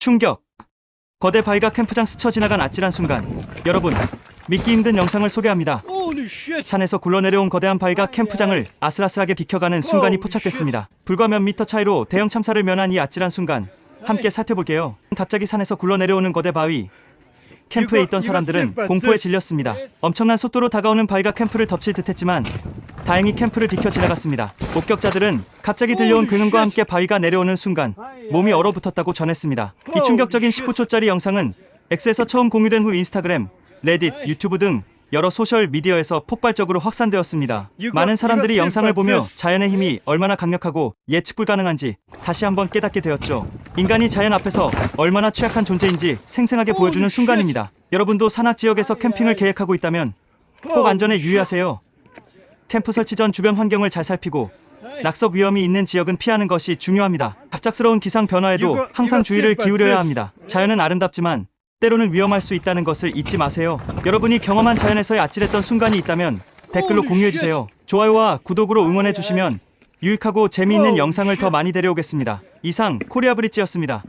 충격! 거대 바위가 캠프장 스쳐 지나간 아찔한 순간 여러분 믿기 힘든 영상을 소개합니다. 산에서 굴러내려온 거대한 바위가 캠프장을 아슬아슬하게 비켜가는 순간이 포착됐습니다. 불과 몇 미터 차이로 대형 참사를 면한 이 아찔한 순간 함께 살펴볼게요. 갑자기 산에서 굴러내려오는 거대 바위. 캠프에 있던 사람들은 공포에 질렸습니다. 엄청난 속도로 다가오는 바위가 캠프를 덮칠 듯했지만 다행히 캠프를 비켜 지나갔습니다. 목격자들은 갑자기 들려온 근음과 함께 바위가 내려오는 순간 몸이 얼어붙었다고 전했습니다. 이 충격적인 19초짜리 영상은 X에서 처음 공유된 후 인스타그램, 레딧, 유튜브 등 여러 소셜 미디어에서 폭발적으로 확산되었습니다. 많은 사람들이 영상을 보며 자연의 힘이 얼마나 강력하고 예측 불가능한지 다시 한번 깨닫게 되었죠. 인간이 자연 앞에서 얼마나 취약한 존재인지 생생하게 보여주는 순간입니다. 여러분도 산악 지역에서 캠핑을 계획하고 있다면 꼭 안전에 유의하세요. 캠프 설치 전 주변 환경을 잘 살피고 낙석 위험이 있는 지역은 피하는 것이 중요합니다. 갑작스러운 기상 변화에도 항상 주의를 기울여야 합니다. 자연은 아름답지만 때로는 위험할 수 있다는 것을 잊지 마세요. 여러분이 경험한 자연에서의 아찔했던 순간이 있다면 댓글로 공유해 주세요. 좋아요와 구독으로 응원해 주시면 유익하고 재미있는 영상을 더 많이 데려오겠습니다. 이상 코리아 브릿지였습니다.